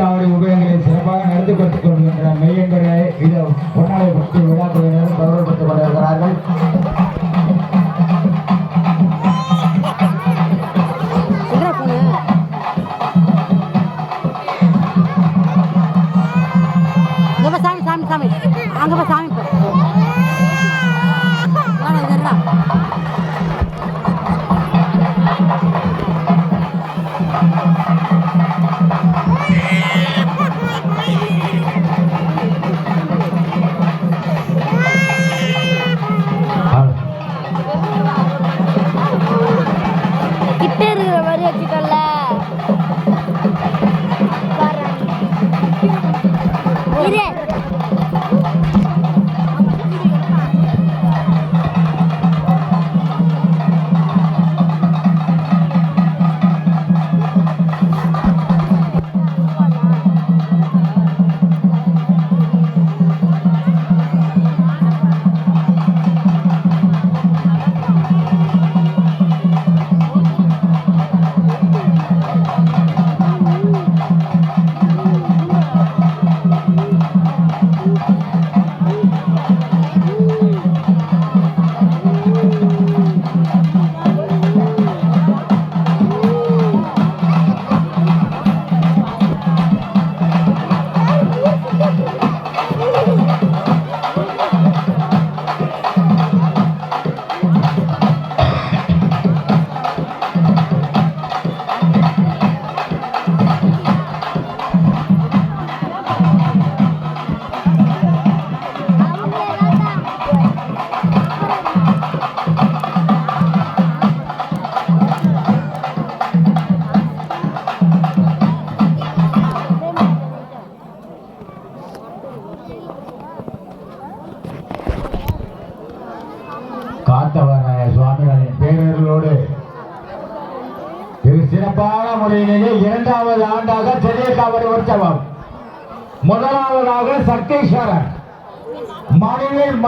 காவடி உபயோகங்களை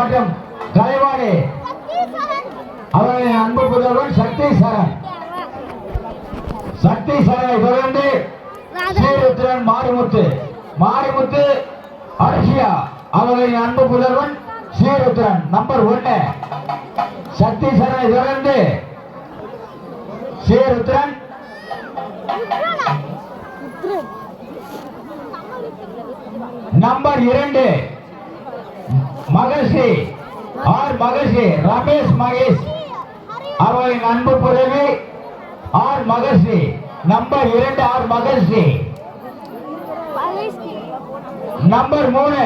மற்றும் கலைவாணி. அவர்களின் அன்பு புதல்வன் சக்தீஸ்வரன் சக்தீஸ்வரனை தொடர்ந்து ஸ்ரீருத்ரன் மாரிமுத்து. மாரிமுத்து அர்ஷியா அவர்களின் அன்பு புதல்வன் ஸ்ரீருத்ரன் நம்பர் ஒன்னு சக்தீஸ்வரனை தொடர்ந்து ஸ்ரீருத்ரன். நம்பர் இரண்டு. மகர்ஷி ஆர் மகர்ஷி ரமேஷ் மகேஷ் அவரின் அன்பு புதவி ஆர் மகர்ஷி நம்பர் இரண்டு ஆர் மகர்ஷி நம்பர் மூணு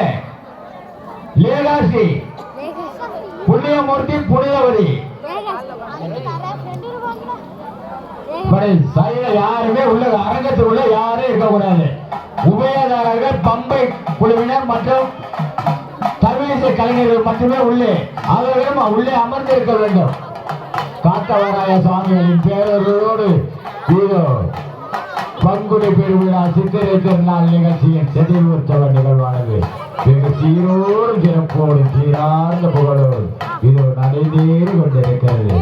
லேகாசி புண்ணியமூர்த்தி புனிதவதி. இப்படி யாருமே உள்ள அரங்கத்தில் உள்ள யாரும் இருக்கக்கூடாது. உபயதாரர்கள் பம்பை குழுவினர் மற்றும் தமிழிசை கலைஞர்கள் மட்டுமே உள்ளே. அவர்களும் உள்ளே அமர்ந்து இருக்க வேண்டும். காத்தவராய சுவாமிகளின் பேரர்களோடு இதோ பங்குனி பெருவிழா சித்திரை திருநாள் நிகழ்ச்சியின் செதில் உற்சவ நிகழ்வானது. வெகு சீரோடு சிறப்போடு சீரார்ந்த புகழோடு இதோ நடைபெறு கொண்டிருக்கிறது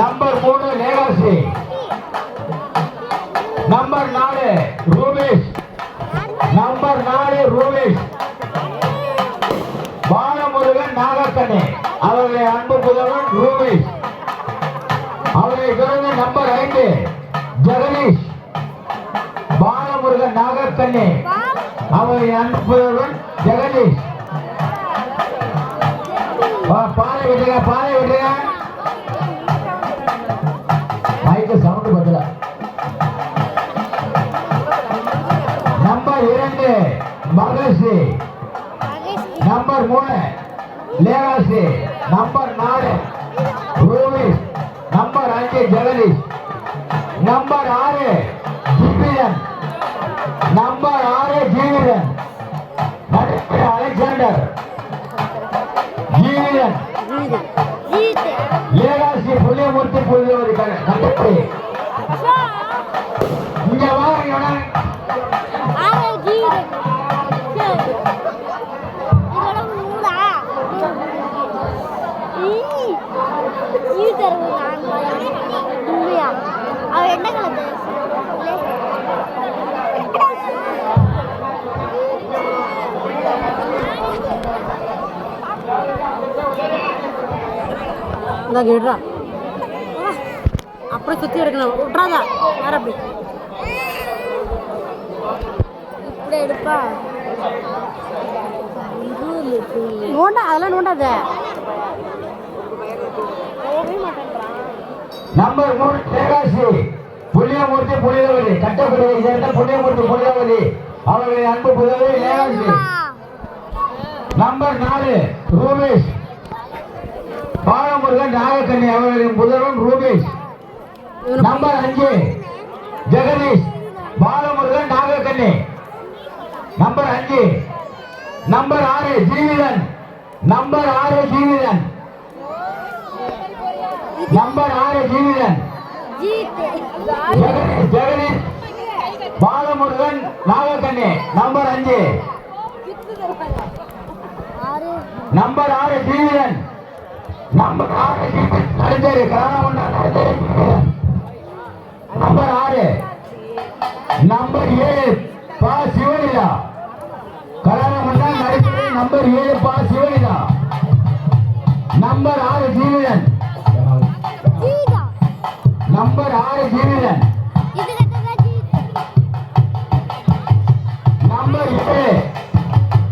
நம்பர் மூணு லேகாசி நம்பர் நாலு ரூபேஷ். நம்பர் நாலு ரூபேஷ். பாலமுருகன் நாகக்கண்ணே அவருடைய அன்பு புதல்வன் ரூபேஷ். அவரை குழந்தை நம்பர் ஐந்து ஜெகதீஷ். பாலமுருகன் நாகக்கண்ணே அவரை அன்பு புதல்வன் ஜெகதீஷ். பாலை விட்டுங்க பாலை விட்டுங்க. நம்பர் இரண்டு மகர்ஷி நம்பர் மூணு லேகாசி நம்பர் நாலு ரூபிஸ் நம்பர் அஞ்சு ஜெகதீஷ். நம்பர் ஆறு ஜீவிதன் நம்பர் ஆறு ஜீவிதன். ஜீவிதன். ஜீத்து ஏகாசி புள்ளியமூர்த்தி புள்ளியவரி கண்டபடி. இங்க வாங்க இந்த விடுறா அப்படியே சுற்றி எடுக்கணும் விட்றாதா வேற அப்படி? இப்படி எடுப்பா. நோண்டா அதெல்லாம் நோண்டாத. நம்பர் மூணு கட்டப்படியை சேர்ந்த அவர்களின் அன்பு புதவி ஏகாசி நம்பர் நாலு ரூபேஷ். பாலமுருகன் நாகக்கண்ணி அவர்களின் புதல்வன் ரூபேஷ். நம்பர் அஞ்சு ஜெகதீஷ் பாலமுருகன் நாகக்கண்ணி. நம்பர் அஞ்சு நம்பர் ஆறு ஜீவிதன். நம்பர் ஆறு ஜீவிதன். நம்பர் ஆறு ஜீவிதன். ஜெகதீஷ் பாலமுருகன் நாகக்கண்ணி. நம்பர் அஞ்சு. நம்பர் ஆறு ஜீவிதன். நம்பர் ஆறு. ஜீவிதன் நடுத்தரு கரணமண்டா நம்பர் ஆறு. நம்பர் ஏழு பா. சிவனிதா கரணமண்டா நடுத்தரு நம்பர் ஏழு பா. சிவனிதா நம்பர் ஆறு ஜீவிதன் நம்பர் ஆறு ஜீவிதன் நம்பர் ஏழு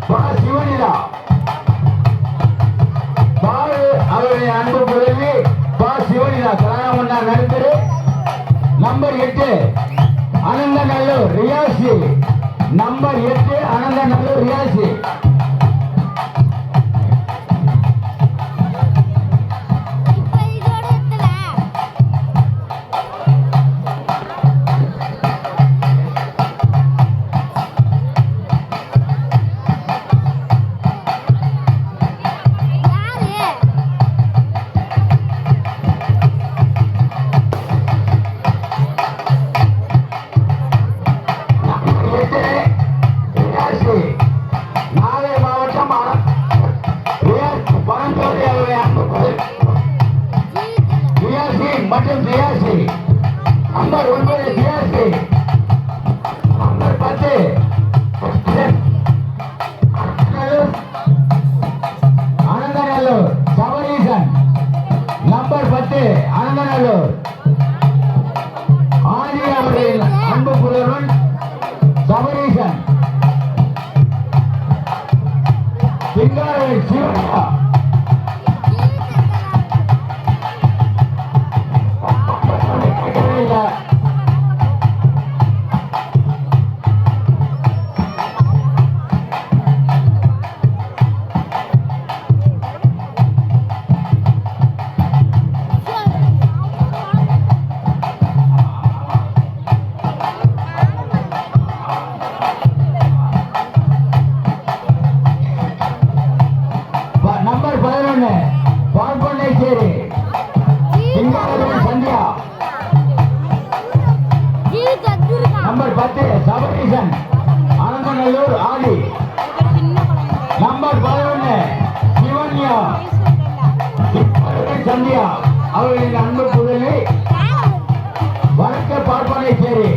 பா. சிவனிதா அவருடைய அன்பு புதவி பா சிவனிதா கலாமண்ணா நடுத்தரு நம்பர் எட்டு அனந்தநல்லூர் ரியாசி. நம்பர் எட்டு அனந்தநல்லூர் ரியாசி. para. சபரீசன் அனந்தநல்லூர் ஆதி நம்பர் பதினொன்னு சிவன்யா. சந்தியா. அவர்களின் அன்பு புதலை வடக்க பார்ப்பனை சேரி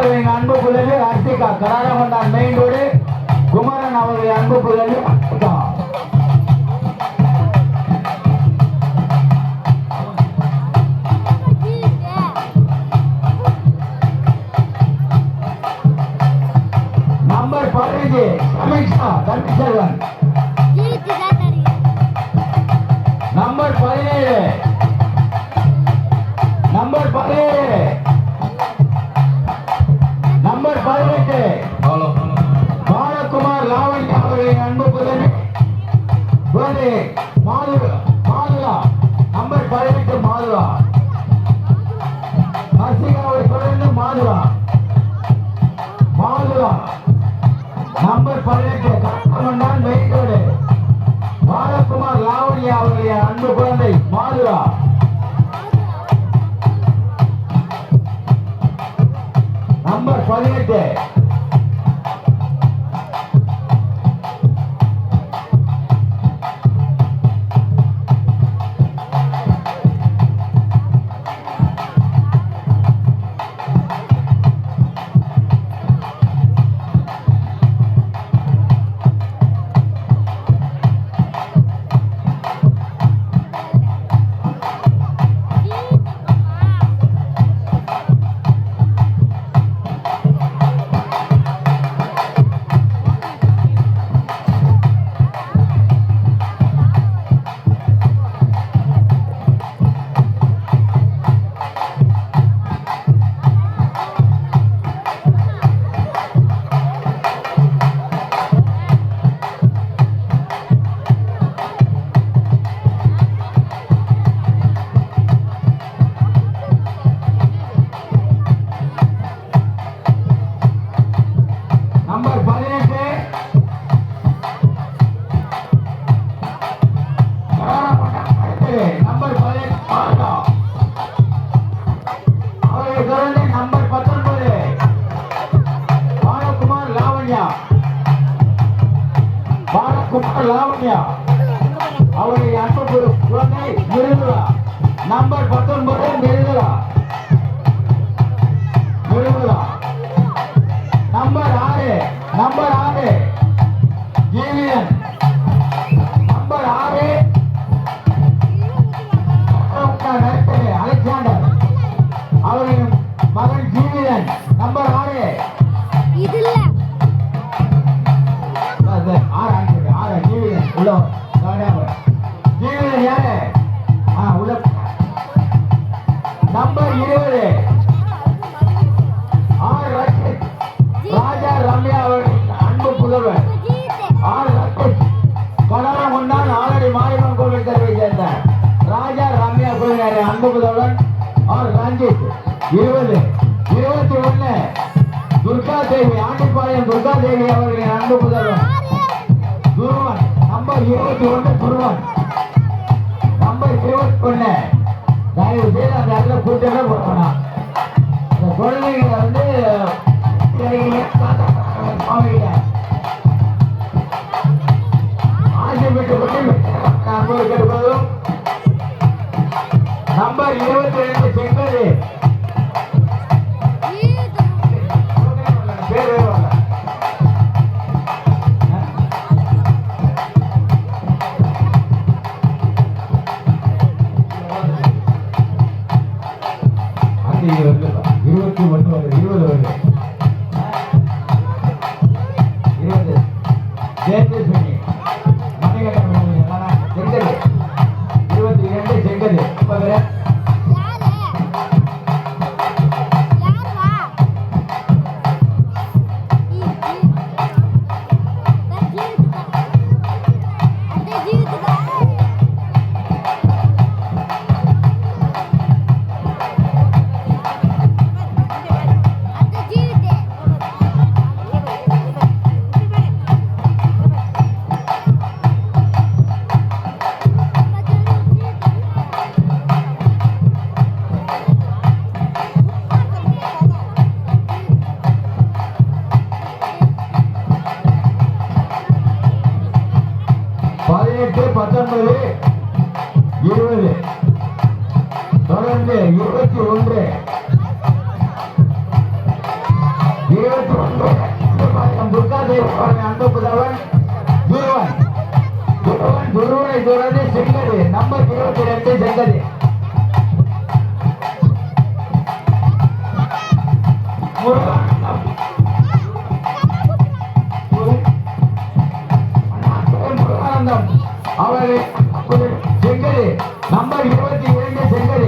அப்புறம் அவர்களின் அன்பு புதல்வி ஹர்ஷிகா கராரமண்டான் மெயின் ரோடு குமரன் அவருடைய அன்பு புதல்வி ஹர்ஷிகா நம்பர் பதினஞ்சு அமித்ஷா தமிழ் செல்வன். லாவண்யா அன்பு மாது நம்பர் பதினெட்டு மாதுளா ஹர்ஷிகாவை தொடர்ந்து மாதுளா நம்பர் பதினெட்டு கட்டமண்டான் பாலகுமார் லாவண்யா அவருடைய அன்பு குழந்தை மாதுரா நம்பர் பதினெட்டு. பாலகுமார் லாவண்யா அவருடைய அன்பு குரு- குழந்தை மிருதுளா நம்பர் பத்தொன்பது மிருதுளா மிருதுளா நம்பர் இருபது. ஆர் ரஷித் ராஜா ரம்யா அவர்கள் அன்பு புதல்வர். ஆர் ரஷித் கொடரம் கொண்டான் ஆலடி மாரியம்மன் கோவில் தெருவை சேர்ந்த ராஜா ரம்யா கோவிலாரி அன்பு புதல்வன் ஆர் ரஞ்சித் இருபது. இருபத்தி ஒண்ணு துர்கா தேவி ஆண்டிப்பாளையம் துர்கா தேவி அவர்களின் அன்பு புதல்வன் துருவன் நம்பர் இருபத்தி ஒன்று துருவன். நம்பர் சொந்தம் அவர்கள் செங்கது நம்பர் இருபத்தி இரண்டு செங்கது